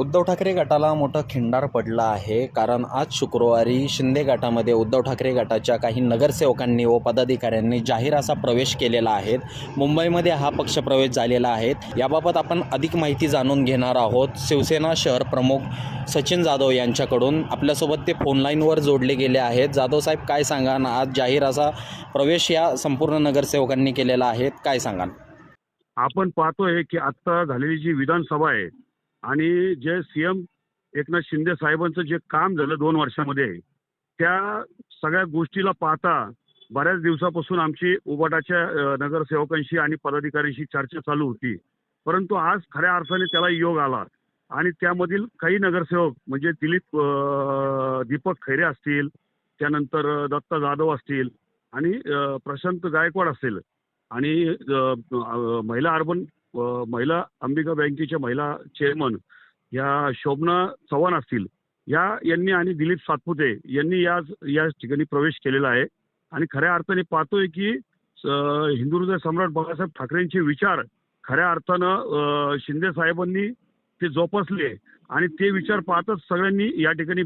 उद्धव ठाकरे गटाला मोठं खिंडार पडलं आहे. कारण आज शुक्रवारी शिंदे गटामध्ये उद्धव ठाकरे गटाच्या काही नगरसेवकांनी व पदाधिकाऱ्यांनी जाहीर असा प्रवेश केलेला आहे. मुंबईमध्ये हा पक्ष प्रवेश झालेला आहे. याबाबत आपण अधिक माहिती जाणून घेणार आहोत. शिवसेना शहर प्रमुख सचिन जाधव यांच्याकडून. आपल्यासोबत ते फोनलाईनवर जोडले गेले आहेत. जाधव साहेब काय सांगा आज जाहीर असा प्रवेश या संपूर्ण नगरसेवकांनी केलेला आहे. काय सांगाल? आपण पाहतोय की आत्ता झालेली जी विधानसभा आहे आणि जे सीएम एकनाथ शिंदे साहेबांचं जे काम झालं दोन वर्षामध्ये त्या सगळ्या गोष्टीला पाहता बऱ्याच दिवसापासून आमची उबाटाच्या नगरसेवकांशी आणि पदाधिकाऱ्यांशी चर्चा चालू होती. परंतु आज खऱ्या अर्थाने त्याला योग आला. आणि त्यामधील काही नगरसेवक म्हणजे दिलीप दीपक खैरे असतील त्यानंतर दत्ता जाधव असतील आणि प्रशांत गायकवाड असतील आणि महिला अर्बन महिला अंबिका बँकेच्या महिला चेअरमन या शोभना चव्हाण असतील. या यांनी आणि दिलीप सातपुते यांनी या या ठिकाणी प्रवेश केलेला आहे. आणि खऱ्या अर्थाने पाहतोय की हिंदू हृदय सम्राट बाळासाहेब ठाकरेंचे विचार खऱ्या अर्थानं शिंदे साहेबांनी ते जोपासले आणि ते विचार पाहतच सगळ्यांनी या ठिकाणी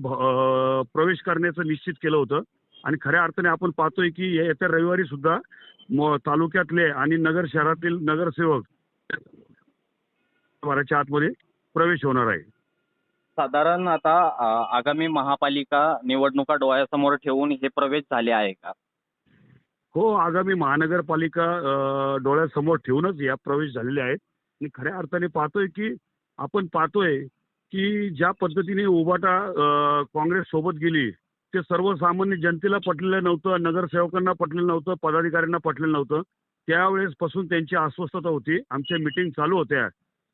प्रवेश करण्याचं निश्चित केलं होतं. आणि खऱ्या अर्थाने आपण पाहतोय की येत्या रविवारी सुद्धा तालुक्यातले आणि नगर शहरातील नगरसेवक भराच्या आतमध्ये प्रवेश होणार आहे. साधारण आता आगामी महापालिका निवडणुका डोळ्यासमोर ठेवून हे प्रवेश झाले आहे का? हो आगामी महानगरपालिका डोळ्यासमोर ठेवूनच या प्रवेश झालेले आहेत. आणि खऱ्या अर्थाने पाहतोय की आपण पाहतोय की ज्या पद्धतीने उबाटा अ, काँग्रेस सोबत गेली ते सर्वसामान्य जनतेला पटलेलं नव्हतं नगरसेवकांना पटलेलं नव्हतं पदाधिकाऱ्यांना पटलेलं नव्हतं. त्यावेळेसपासून त्यांची अस्वस्थता होती. आमच्या मिटिंग चालू होत्या.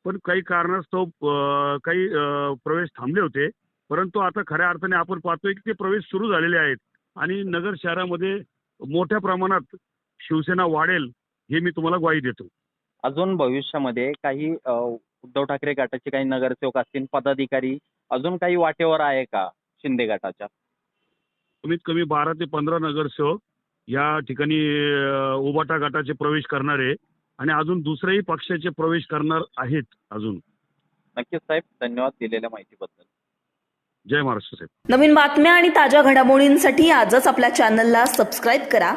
पण काही कारणास्तव अ, काही अ, प्रवेश थांबले होते. परंतु आता खऱ्या अर्थाने आपण पाहतोय की ते प्रवेश सुरू झालेले आहेत. आणि नगर शहरामध्ये मोठ्या प्रमाणात शिवसेना वाढेल हे मी तुम्हाला ग्वाही देतो. अजून भविष्यामध्ये काही अ, उद्धव ठाकरे गटाचे काही नगरसेवक असतील पदाधिकारी अजून काही वाटेवर आहे का शिंदे गटाच्या? कमीत कमी बारा ते पंधरा नगरसेवक या ठिकाणी अ, उबाटा गटाचे प्रवेश करणारे आणि अजून दुसऱ्याही पक्षाचे प्रवेश करणार आहेत अजून. नक्कीच साहेब धन्यवाद दिलेल्या माहितीबद्दल. जय महाराष्ट्र साहेब. नवीन बातम्या आणि ताज्या घडामोडींसाठी आजच आपल्या चॅनलला सबस्क्राईब करा.